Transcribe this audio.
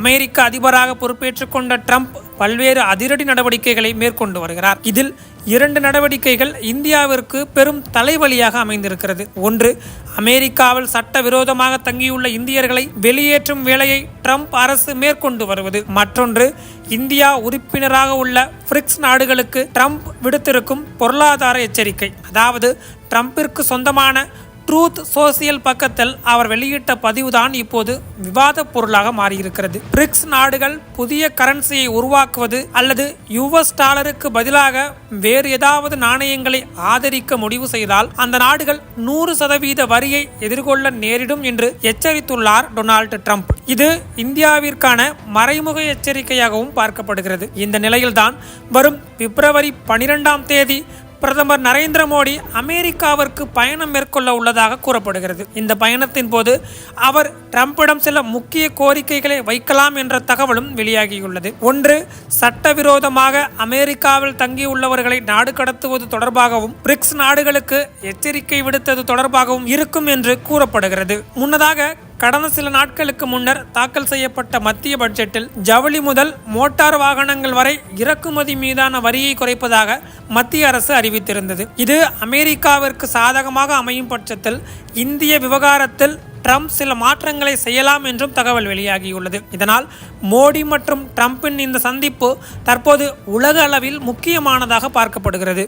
அமெரிக்க அதிபராக பொறுப்பேற்றுக் கொண்ட ட்ரம்ப் பல்வேறு அதிரடி நடவடிக்கைகளை மேற்கொண்டு வருகிறார். இதில் இரண்டு நடவடிக்கைகள் இந்தியாவிற்கு பெரும் தலைவலியாக அமைந்திருக்கிறது. ஒன்று அமெரிக்காவில் சட்டவிரோதமாக தங்கியுள்ள இந்தியர்களை வெளியேற்றும் வேலையை ட்ரம்ப் அரசு மேற்கொண்டு வருவது. மற்றொன்று இந்தியா உறுப்பினராக உள்ள பிரிக்ஸ் நாடுகளுக்கு ட்ரம்ப் விடுத்திருக்கும் பொருளாதார எச்சரிக்கை. அதாவது ட்ரம்பிற்கு சொந்தமான ட்ரூத் சோசியல் பக்கத்தில் அவர் வெளியிட்ட பதிவுதான் இப்போது விவாத பொருளாக மாறியிருக்கிறது. பிரிக்ஸ் நாடுகள் புதிய கரன்சியை உருவாக்குவது அல்லது யுஎஸ் டாலருக்கு பதிலாக வேறு ஏதாவது நாணயங்களை ஆதரிக்க முடிவு செய்தால் அந்த நாடுகள் நூறு சதவீத வரியை எதிர்கொள்ள நேரிடும் என்று எச்சரித்துள்ளார் டொனால்டு ட்ரம்ப். இது இந்தியாவிற்கான மறைமுக எச்சரிக்கையாகவும் பார்க்கப்படுகிறது. இந்த நிலையில்தான் வரும் பிப்ரவரி பனிரெண்டாம் தேதி பிரதமர் நரேந்திர மோடி அமெரிக்காவிற்கு பயணம் மேற்கொள்ள உள்ளதாக கூறப்படுகிறது. இந்த பயணத்தின் போது அவர் ட்ரம்பிடம் சில முக்கிய கோரிக்கைகளை வைக்கலாம் என்ற தகவலும் வெளியாகியுள்ளது. ஒன்று சட்டவிரோதமாக அமெரிக்காவில் தங்கியுள்ளவர்களை நாடு கடத்துவது தொடர்பாகவும் பிரிக்ஸ் நாடுகளுக்கு எச்சரிக்கை விடுத்தது தொடர்பாகவும் இருக்கும் என்று கூறப்படுகிறது. முன்னதாக கடந்த சில நாட்களுக்கு முன்னர் தாக்கல் செய்யப்பட்ட மத்திய பட்ஜெட்டில் ஜவுளி முதல் மோட்டார் வாகனங்கள் வரை இறக்குமதி மீதான வரியை குறைப்பதாக மத்திய அரசு அறிவித்திருந்தது. இது அமெரிக்காவிற்கு சாதகமாக அமையும் பட்சத்தில் இந்திய விவகாரத்தில் ட்ரம்ப் சில மாற்றங்களை செய்யலாம் என்றும் தகவல் வெளியாகியுள்ளது. இதனால் மோடி மற்றும் ட்ரம்பின் இந்த சந்திப்பு தற்போது உலக அளவில் முக்கியமானதாக பார்க்கப்படுகிறது.